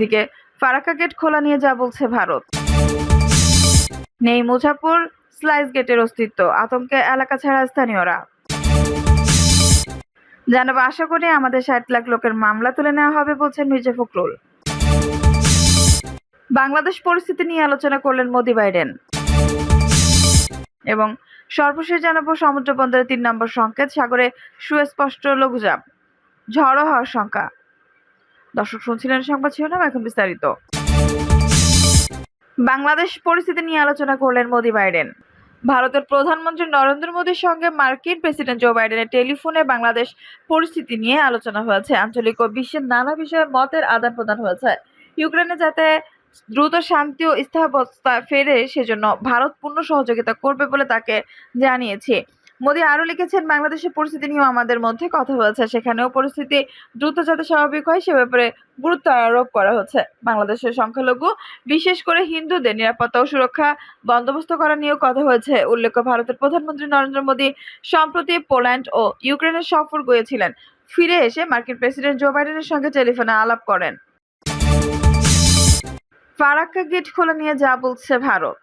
এদিকে ফারাক্কা গেট খোলা নিয়ে যা বলছে ভারত। নেই মুজাফর স্লাইস গেটের অস্তিত্ব, আতঙ্কে এলাকা ছাড়া স্থানীয়রা। জানাব, আশা করি আমাদের ষাট লাখ লোকের মামলা তুলে নেওয়া হবে বলছেন মির্জা ফখরুল। বাংলাদেশ পরিস্থিতি নিয়ে আলোচনা করলেন মোদি বাইডেন। এবং সর্বশেষ জানাব, সমুদ্র বন্দরের তিন নম্বর সংকেত, সাগরে সুস্পষ্ট লঘুচাপ, ঝড়ো হওয়ার শঙ্কা দর্শক শুনছিলেন সংবাদ শিরোনাম, এখন বিস্তারিত। বাংলাদেশ পরিস্থিতি নিয়ে আলোচনা করলেন মোদি বাইডেন। ভারতের প্রধানমন্ত্রী নরেন্দ্র মোদীর সঙ্গে মার্কিন প্রেসিডেন্ট জো বাইডেনের টেলিফোনে বাংলাদেশ পরিস্থিতি নিয়ে আলোচনা হয়েছে। আঞ্চলিক ও বিশ্বের নানা বিষয়ে মতের আদান প্রদান হয়েছে। ইউক্রেনে যাতে দ্রুত শান্তি ও স্থিতাবস্থা ফেরে, সেজন্য ভারত পূর্ণ সহযোগিতা করবে বলে তাকে জানিয়েছে। মোদী আরও লিখেছেন, বাংলাদেশের পরিস্থিতি নিয়েও আমাদের মধ্যে কথা হয়েছে সেখানেও পরিস্থিতি দ্রুত যাতে স্বাভাবিক হয়, সে ব্যাপারে গুরুত্ব আরোপ করা হচ্ছে। বাংলাদেশের সংখ্যালঘু, বিশেষ করে হিন্দুদের নিরাপত্তা ও সুরক্ষা বন্দোবস্ত করা নিয়েও কথা হয়েছে। উল্লেখ্য, ভারতের প্রধানমন্ত্রী নরেন্দ্র মোদী সম্প্রতি পোল্যান্ড ও ইউক্রেনের সফর গিয়েছিলেন। ফিরে এসে মার্কিন প্রেসিডেন্ট জো বাইডেনের সঙ্গে টেলিফোনে আলাপ করেন। ফারাক্কা গেট খোলা নিয়ে যা বলছে ভারত।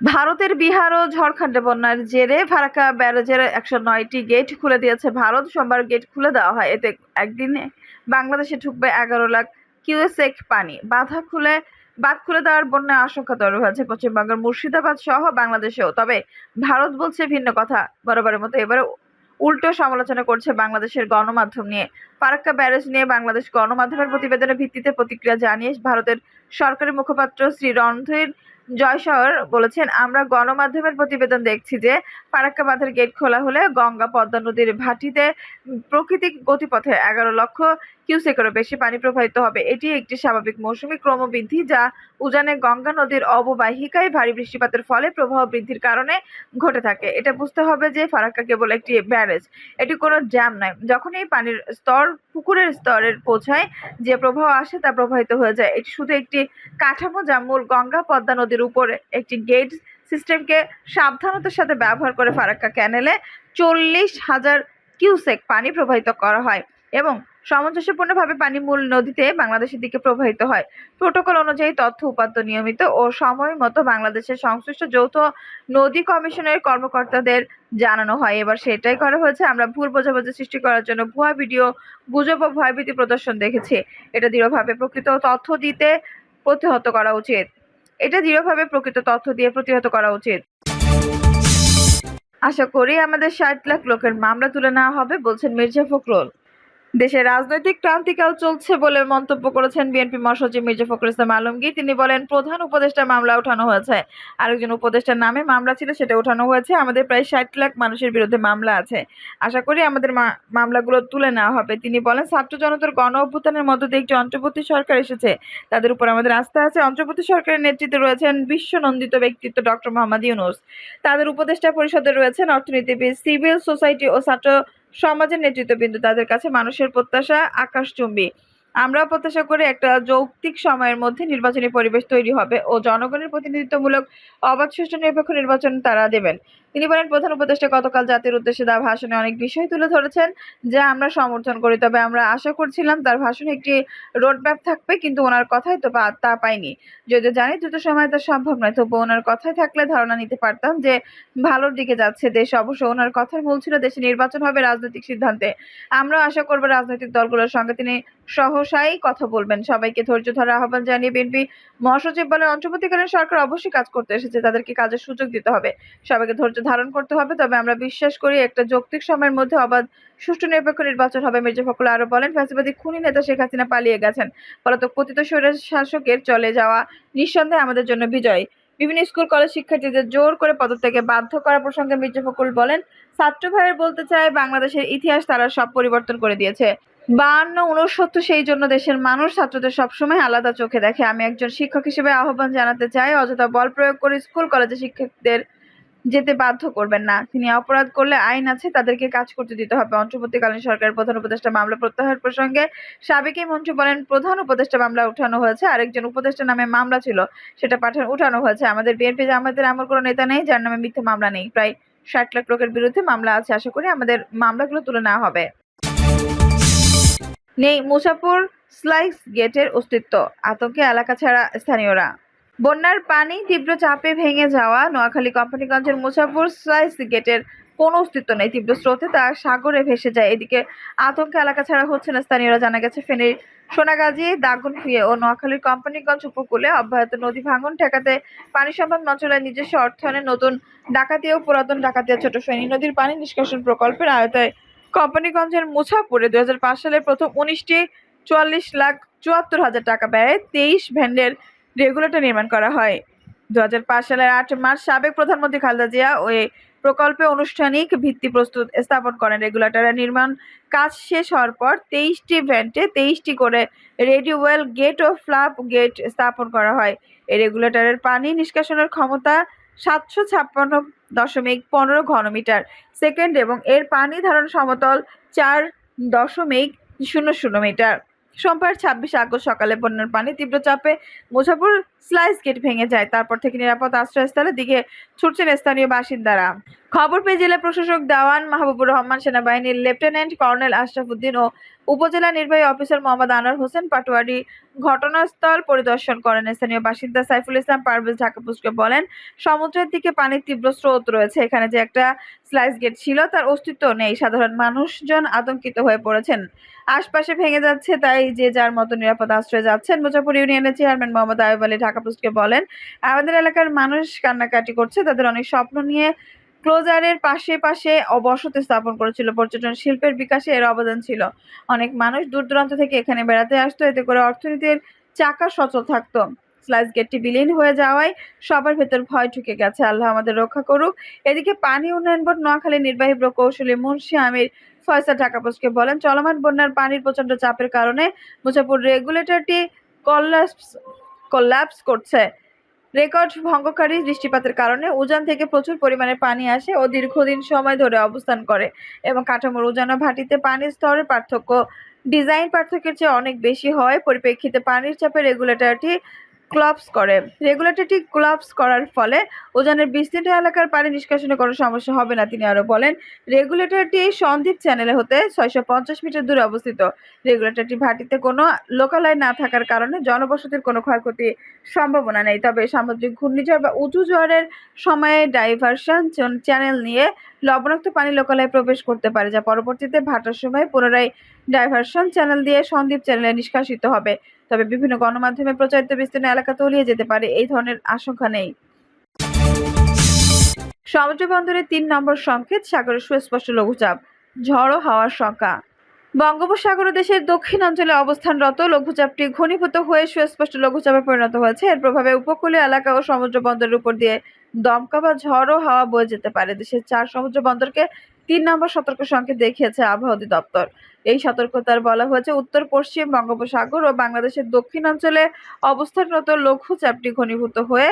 ভারতের বিহার ও ঝাড়খণ্ডে বন্যার জেরে ফারাক্কা ব্যারেজের একশো নয়টি গেট খুলে দিয়েছে ভারত। সোমবার গেট খুলে দেওয়া হয়। এতে একদিনে বাংলাদেশে ঢুকবে এগারো লাখ কিউএসেক পানি। বাধা খুলে, বাঁধ খুলে দেওয়ার বন্যার আশঙ্কা তৈরি হয়েছে পশ্চিমবঙ্গের মুর্শিদাবাদ সহ বাংলাদেশেও। তবে ভারত বলছে ভিন্ন কথা। বরাবরের মতো এবারে উল্টো সমালোচনা করছে বাংলাদেশের গণমাধ্যম নিয়ে। ফারাক্কা ব্যারেজ নিয়ে বাংলাদেশ গণমাধ্যমের প্রতিবেদনের ভিত্তিতে প্রতিক্রিয়া জানিয়ে ভারতের সরকারি মুখপাত্র শ্রী রণধীর জয়শহর বলেছেন, আমরা গণমাধ্যমের প্রতিবেদন দেখছি যে ফারাক্কা বাঁধের গেট খোলা হলে গঙ্গা পদ্মা নদীর ভাটিতে প্রকৃতিক গতিপথে এগারো লক্ষ কিউসেকেরও বেশি পানি প্রবাহিত হবে। এটি একটি স্বাভাবিক মৌসুমি ক্রমবৃদ্ধি যা উজানে গঙ্গা নদীর অববাহিকায় ভারী বৃষ্টিপাতের ফলে প্রবাহ বৃদ্ধির কারণে ঘটে থাকে। এটা বুঝতে হবে যে ফারাক্কা কেবল একটি ব্যারেজ, এটি কোনো ড্যাম নয়। যখন এই পানির স্তর পুকুরের স্তরের পৌঁছায়, যে প্রবাহ আসে তা প্রবাহিত হয়ে যায়। এটি শুধু একটি কাঠামো যা মূল গঙ্গা পদ্মা নদীর উপরে একটি গেট সিস্টেমকে সাবধানতার সাথে ব্যবহার করে ফারাক্কা ক্যানেলে চল্লিশ হাজার কিউসেক পানি প্রবাহিত করা হয়। এবং সামঞ্জস্যপূর্ণভাবে পানি মূল নদীতে বাংলাদেশের দিকে প্রবাহিত হয়। প্রোটোকল অনুযায়ী তথ্য, উপাত্ত নিয়মিত ও সময় মতো বাংলাদেশের সংশ্লিষ্ট যৌথ নদী কমিশনের কর্মকর্তাদের জানানো হয়। এবার সেটাই করা হয়েছে। আমরা ভুল বোঝাবুঝি সৃষ্টি করার জন্য ভুয়া ভিডিও, গুজব ও ভয়ভীতি প্রদর্শন দেখেছি। এটা দৃঢ়ভাবে প্রকৃত তথ্য দিতে প্রতিহত করা উচিত। এটা দৃঢ়ভাবে প্রকৃত তথ্য দিয়ে প্রতিহত করা উচিত। আশা করি আমাদের ষাট লাখ লোকের মামলা তুলে নেওয়া হবে, বলছেন মির্জা ফখরুল। দেশে রাজনৈতিক ক্রান্তিকাল চলছে বলে মন্তব্য করেছেন বিএনপি মহাসচিব মির্জা ফখরুল ইসলাম আলমগীর। তিনি বলেন, প্রধান উপদেষ্টা মামলা ওঠানো হয়েছে। আরেকজন উপদেষ্টার নামে মামলা ছিল, সেটা ওঠানো হয়েছে। আমাদের প্রায় ষাট লাখ মানুষের বিরুদ্ধে মামলা আছে। আশা করি আমাদের মামলাগুলো তুলে নেওয়া হবে। তিনি বলেন, ছাত্র জনতার গণ অভ্যুত্থানের মধ্য দিয়ে একটি অন্তর্বর্তী সরকার এসেছে। তাদের উপর আমাদের আস্থা আছে। অন্তর্বর্তী সরকারের নেতৃত্বে রয়েছেন বিশ্বনন্দিত ব্যক্তিত্ব ডক্টর মোহাম্মদ ইউনুস। তাদের উপদেষ্টা পরিষদে রয়েছেন অর্থনীতিবিদ, সিভিল সোসাইটি ও ছাত্র সমাজের নেতৃত্ববৃন্দ, তাদের কাছে মানুষের প্রত্যাশা আকাশচুম্বী। আমরা প্রত্যাশা করে একটা যৌক্তিক সময়ের মধ্যে নির্বাচনী পরিবেশ তৈরি হবে ও জনগণের প্রতিনিধিত্বমূলক অবাধ সুষ্ঠু নিরপেক্ষ নির্বাচন তারা দেবেন। তিনি বলেন, প্রধান উপদেষ্টা গতকাল জাতির উদ্দেশ্যে দেওয়া ভাষণে অনেক বিষয় তুলে ধরেছেন যা আমরা সমর্থন করি, তবে আমরা আশা করছিলাম তার ভাষণে একটি রোডম্যাপ থাকবে, কিন্তু ওনার কথাই তো তা পাইনি। যদিও জানি দ্রুত সময় তা সম্ভব নয়, তবু ওনার কথায় থাকলে ধারণা নিতে পারতাম যে ভালোর দিকে যাচ্ছে দেশ। অবশ্য ওনার কথার মূল ছিল দেশে নির্বাচন হবে রাজনৈতিক সিদ্ধান্তে। আমরাও আশা করব রাজনৈতিক দলগুলোর সঙ্গে তিনি সহসাই কথা বলবেন। সবাইকে ধৈর্য ধরার আহ্বান জানিয়ে বিএনপি মহাসচিব বলেন, অন্তর্বর্তীকালীন সরকার অবশ্যই কাজ করতে এসেছে, তাদেরকে কাজের সুযোগ দিতে হবে। সবাইকে ধৈর্য ধারণ করতে হবে। তবে আমরা বিশ্বাস করি একটা যৌক্তিক সময়ের মধ্যে অবাধ, সুষ্ঠু নিরপেক্ষ নির্বাচন হবে। মির্জা ফখরুল আরও বলেন, ফ্যাসিবাদী খুনি নেতা শেখ হাসিনা পালিয়ে গেছেন। পলাতক পতিত স্বৈরের শাসকের চলে যাওয়া নিঃসন্দেহে আমাদের জন্য বিজয়। বিভিন্ন স্কুল, কলেজ শিক্ষার্থীদের জোর করে পদত্যাগে বাধ্য করা প্রসঙ্গে মির্জা ফখরুল বলেন, ছাত্র ভাইয়ের বলতে চায়, বাংলাদেশের ইতিহাস তারা সব পরিবর্তন করে দিয়েছে। বাহান্ন উনসত্তর সেই জন্য দেশের মানুষ ছাত্রদের সবসময় আলাদা চোখে দেখে। আমি একজন শিক্ষক হিসেবে আহ্বান জানাতে চাই, অযথা বল প্রয়োগ করে স্কুল কলেজে শিক্ষকদের যেতে বাধ্য করবেন না। তিনি অপরাধ করলে আইন আছে, তাদেরকে কাজ করতে দিতে হবে। অন্তর্বর্তীকালীন সরকারের প্রধান উপদেষ্টা মামলা প্রত্যাহার প্রসঙ্গে সাবেক এই মন্ত্রী বলেন, প্রধান উপদেষ্টা মামলা উঠানো হয়েছে। আরেকজন উপদেষ্টা নামে মামলা ছিল, সেটা পাঠানো, উঠানো হয়েছে। আমাদের বিএনপি জামায়াতের এমন কোনো নেতা নেই যার নামে মিথ্যে মামলা নেই। প্রায় ষাট লাখ লোকের বিরুদ্ধে মামলা আছে। আশা করি আমাদের মামলাগুলো তুলে নেওয়া হবে। নেই মুসাপুর স্লাইস গেটের অস্তিত্ব। আতঙ্কে এলাকা ছাড়া স্থানীয়রা বন্যার পানি তীব্র চাপে ভেঙে যাওয়া নোয়াখালী কোম্পানিগঞ্জের মুসাপুর স্লাইস গেটের কোনো অস্তিত্ব নেই। তীব্র স্রোতে তা সাগরে ভেসে যায়। এদিকে আতঙ্কে এলাকা ছাড়া হচ্ছে না স্থানীয়রা। জানা গেছে, ফেনীর সোনাগাজী দাগনভূঞা ও নোয়াখালীর কোম্পানিগঞ্জ উপকূলে অব্যাহত নদী ভাঙন ঠেকাতে পানি সম্পদ মন্ত্রণালয়ের নিজস্ব অর্থায়নে নতুন ডাকাতিয়া ও পুরাতন ডাকাতিয়া ছোট ফেনী নদীর পানি নিষ্কাশন প্রকল্পের আয়তায় কোম্পানিগঞ্জের মুছাপুরে দুই সালের প্রথম উনিশটি চুয়াল্লিশ লাখ চুয়াত্তর হাজার টাকা ব্যয়ে তেইশ ভ্যান্ডের রেগুলেটর নির্মাণ করা হয়। দু হাজার পাঁচ সালের আট মার্চ সাবেক প্রধানমন্ত্রী খালেদা জিয়া ওই প্রকল্পে আনুষ্ঠানিক ভিত্তি প্রস্তুত স্থাপন করেন। রেগুলেটরের নির্মাণ কাজ শেষ হওয়ার পর তেইশটি ভ্যান্টে তেইশটি করে রেডিওয়েল গেট ও ফ্লাপ গেট স্থাপন করা হয়। এই রেগুলেটরের পানি নিষ্কাশনের ক্ষমতা সাতশো ছাপ্পান্ন দশমিক পনেরো ঘনমিটার সেকেন্ড এবং এর পানি ধারণ সমতল চার দশমিক শূন্য শূন্য মিটার। সোমবার ছাব্বিশে আগস্ট সকালে বন্যার পানি তীব্র চাপে মুজাফর স্লাইস গেট ভেঙে যায়, তারপর থেকে নিরাপদ আশ্রয়স্থলের দিকে ছুটছেন স্থানীয় বাসিন্দারা। খবর পেয়ে জেলা প্রশাসক দেওয়ান মাহবুবুর রহমান, সেনাবাহিনীর লেফটেন্যান্ট কর্নেল আশরাফুদ্দিন ও উপজেলা নির্বাহী অফিসার মোহাম্মদ আনোয়ার হোসেন পাটোয়ারি ঘটনাস্থল পরিদর্শন করেন। স্থানীয় বাসিন্দা সাইফুল ইসলাম পারভেজ ঢাকা পোস্টকে বলেন, সমুদ্রের দিকে পানির তীব্র স্রোত রয়েছে। এখানে যে একটা স্লাইস গেট ছিল, তার অস্তিত্ব নেই। সাধারণ মানুষজন আতঙ্কিত হয়ে পড়েছেন। আশপাশে ভেঙে যাচ্ছে, তাই যে যার মতো নিরাপদ আশ্রয়ে যাচ্ছেন। মুজাফর ইউনিয়নের চেয়ারম্যান মোহাম্মদ আয়ুব আলী ঢাকা পোস্টকে বলেন। আমাদের এলাকার মানুষ কান্নাকাটি করছে, তাদের অনেক স্বপ্ন নিয়ে ক্লোজারের পাশে পাশে অবসতি স্থাপন করেছিল। পর্যটন শিল্পের বিকাশে এর অবদান ছিল। অনেক মানুষ দূর দূরান্ত থেকে এখানে বেড়াতে আসতো, এতে করে অর্থনীতির চাকা সচল থাকতো। স্লাইস গেটটি বিলীন হয়ে যাওয়ায় সবার ভেতর ভয় ঢুকে গেছে। আল্লাহ আমাদের রক্ষা করুক। এদিকে পানি উন্নয়ন বোর্ড নোয়াখালী নির্বাহী প্রকৌশলী মুন্সি আমির ফয়সা ঢাকা পোস্টকে বলেন, চলমান বন্যার পানির প্রচণ্ড চাপের কারণে মুজাপুর রেগুলেটরটি কল্যাপস কল্যাপস করছে। রেকর্ড ভঙ্গকারী বৃষ্টিপাতের কারণে উজান থেকে প্রচুর পরিমাণে পানি আসে ও দীর্ঘদিন সময় ধরে অবস্থান করে এবং কাঠামোর উজান ভাটিতে পানির স্তরের পার্থক্য। ডিজাইন পার্থক্যের চেয়ে অনেক বেশি হয় পরিপ্রেক্ষিতে পানির চাপে রেগুলেটরটি ক্লাবস করে। রেগুলেটরটি ক্লাবস করার ফলে উজানের বিস্তৃত এলাকার পানি নিষ্কাশনে কোনো সমস্যা হবে না, তিনি আরও বলেন। রেগুলেটরটি সন্দ্বীপ চ্যানেলে হতে ছয়শো পঞ্চাশ মিটার দূরে অবস্থিত। রেগুলেটরটি ভাটিতে কোনো লোকালয় না থাকার কারণে জনবসতির কোনো ক্ষয়ক্ষতি সম্ভাবনা নেই। তবে সামুদ্রিক ঘূর্ণিঝড় বা উঁচু জোয়ারের সময়ে ডাইভারশন চ্যানেল নিয়ে লবণাক্ত পানি লোকালয়ে প্রবেশ করতে পারে, যা পরবর্তীতে ভাটার সময় পুনরায় ডাইভারশন চ্যানেল দিয়ে সন্দ্বীপ চ্যানেলে নিষ্কাশিত হবে। তবে বিভিন্ন গণমাধ্যমে প্রচারিত বিস্তীর্ণ এলাকা তলিয়ে যেতে পারে এই ধরনের আশঙ্কা নেই। সমুদ্র বন্দরে তিন নম্বর সংকেত সাগরের সুস্পষ্ট লঘুচাপ, ঝড়ো হাওয়ার শঙ্কা বঙ্গোপসাগর দেশের দক্ষিণ অঞ্চলে অবস্থানরত লঘুচাপটি ঘনীভূত হয়ে সুস্পষ্ট লঘুচাপে পরিণত হয়েছে। এর প্রভাবে উপকূলীয় এলাকা ও সমুদ্র বন্দরের উপর দিয়ে দমকা বা ঝড়ো হাওয়া বয়ে যেতে পারে। দেশের চার সমুদ্র বন্দরকে তিন নম্বর সতর্ক সংকেত দেখিয়েছে আবহাওয়া অধিদপ্তর। এই সতর্কতার বলা হয়েছে, উত্তর, পশ্চিম বঙ্গোপসাগর ও বাংলাদেশের দক্ষিণাঞ্চলে অবস্থানরত লঘুচাপটি ঘনীভূত হয়ে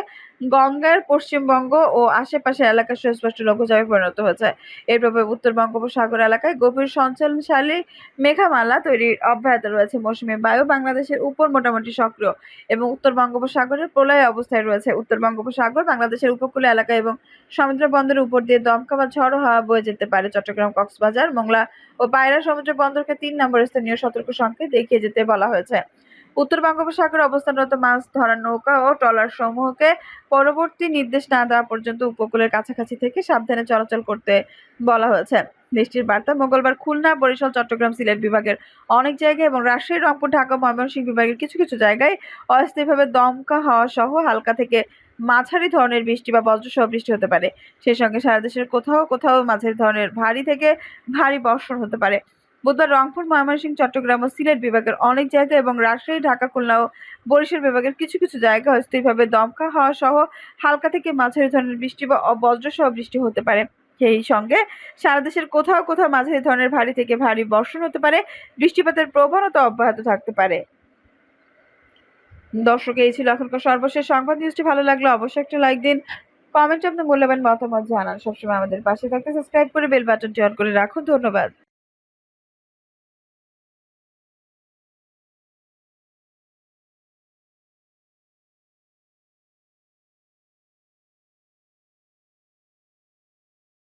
গঙ্গার পশ্চিমবঙ্গ ও আশেপাশের এলাকা সুস্পষ্ট লঘুচাপে পরিণত হয়েছে। এর প্রভাবে উত্তর বঙ্গোপসাগর এলাকায় গভীর সঞ্চালনশালী মেঘামালা তৈরি অব্যাহত রয়েছে। মৌসুমী বায়ু বাংলাদেশের উপর মোটামুটি সক্রিয় এবং উত্তর বঙ্গোপসাগরের প্রলয় অবস্থায় রয়েছে। উত্তর বঙ্গোপসাগর বাংলাদেশের উপকূলীয় এলাকা এবং সমুদ্র বন্দরের উপর দিয়ে দমকা বা ঝড়ো হাওয়া বয়ে যেতে পারে। চট্টগ্রাম, কক্সবাজার, মোংলা ও পায়রা সমুদ্র বন্দরকে তিন নম্বর স্থানীয় সতর্ক সংকেত দেখিয়ে যেতে বলা হয়েছে। উত্তর বঙ্গোপসাগরে অবস্থানরত মাছ ধরার নৌকা ও ট্রলার সমূহকে পরবর্তী নির্দেশ না দেওয়া পর্যন্ত উপকূলের কাছাকাছি থেকে সাবধানে চলাচল করতে বলা হয়েছে। দেশটির বার্তা, মঙ্গলবার খুলনা, বরিশাল, চট্টগ্রাম, সিলেট বিভাগের অনেক জায়গায় এবং রাজশাহী, রংপুর, ঢাকা, ময়মনসিংহ বিভাগের কিছু কিছু জায়গায় অস্থায়ীভাবে দমকা হাওয়া সহ হালকা থেকে মাঝারি ধরনের বৃষ্টি বা বজ্রসহ বৃষ্টি হতে পারে। সেই সঙ্গে সারা দেশের কোথাও কোথাও মাঝারি ধরনের ভারী থেকে ভারী বর্ষণ হতে পারে। বুধবার রংপুর, ময়মনসিংহ, চট্টগ্রাম ও সিলেট বিভাগের অনেক জায়গা এবং রাজশাহী, ঢাকা, খুলনা ও বরিশাল বিভাগের কিছু কিছু জায়গায় অস্থায়ীভাবে দমকা হাওয়া সহ হালকা থেকে মাঝারি ধরনের বৃষ্টি বা বজ্রসহ বৃষ্টি হতে পারে। সেই সঙ্গে সারা দেশের কোথাও কোথাও মাঝারি ধরনের ভারী থেকে ভারী বর্ষণ হতে পারে। বৃষ্টিপাতের প্রবণতা অব্যাহত থাকতে পারে। দর্শক, এই ছিল এখনকার সর্বশেষ সংবাদ। নিউজটি ভালো লাগলে অবশ্যই একটা লাইক দিন, কমেন্টে আপনার মূল্যবান মতামত জানান। সবসময় আমাদের পাশে থাকতে সাবস্ক্রাইব করে বেল বাটনটি অন করে রাখুন। ধন্যবাদ।